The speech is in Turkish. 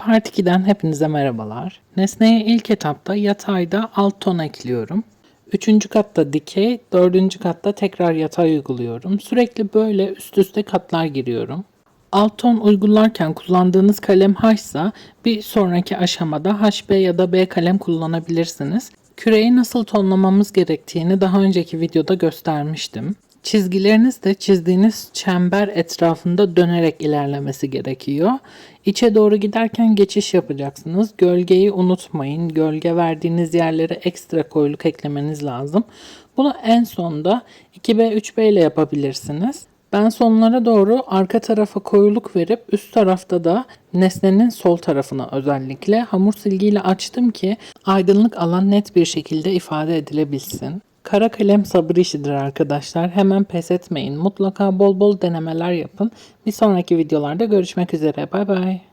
Part 2'den hepinize merhabalar. Nesneye ilk etapta yatayda alt ton ekliyorum. Üçüncü katta dikey, dördüncü katta tekrar yatay uyguluyorum. Sürekli böyle üst üste katlar giriyorum. Alt ton uygularken kullandığınız kalem H ise bir sonraki aşamada HB ya da B kalem kullanabilirsiniz. Küreyi nasıl tonlamamız gerektiğini daha önceki videoda göstermiştim. Çizgileriniz de çizdiğiniz çember etrafında dönerek ilerlemesi gerekiyor. İçe doğru giderken geçiş yapacaksınız. Gölgeyi unutmayın. Gölge verdiğiniz yerlere ekstra koyuluk eklemeniz lazım. Bunu en sonda 2B 3B ile yapabilirsiniz. Ben sonlara doğru arka tarafa koyuluk verip üst tarafta da nesnenin sol tarafına özellikle hamur silgiyle açtım ki aydınlık alan net bir şekilde ifade edilebilsin. Kara kalem sabır işidir arkadaşlar. Hemen pes etmeyin. Mutlaka bol bol denemeler yapın. Bir sonraki videolarda görüşmek üzere. Bay bay.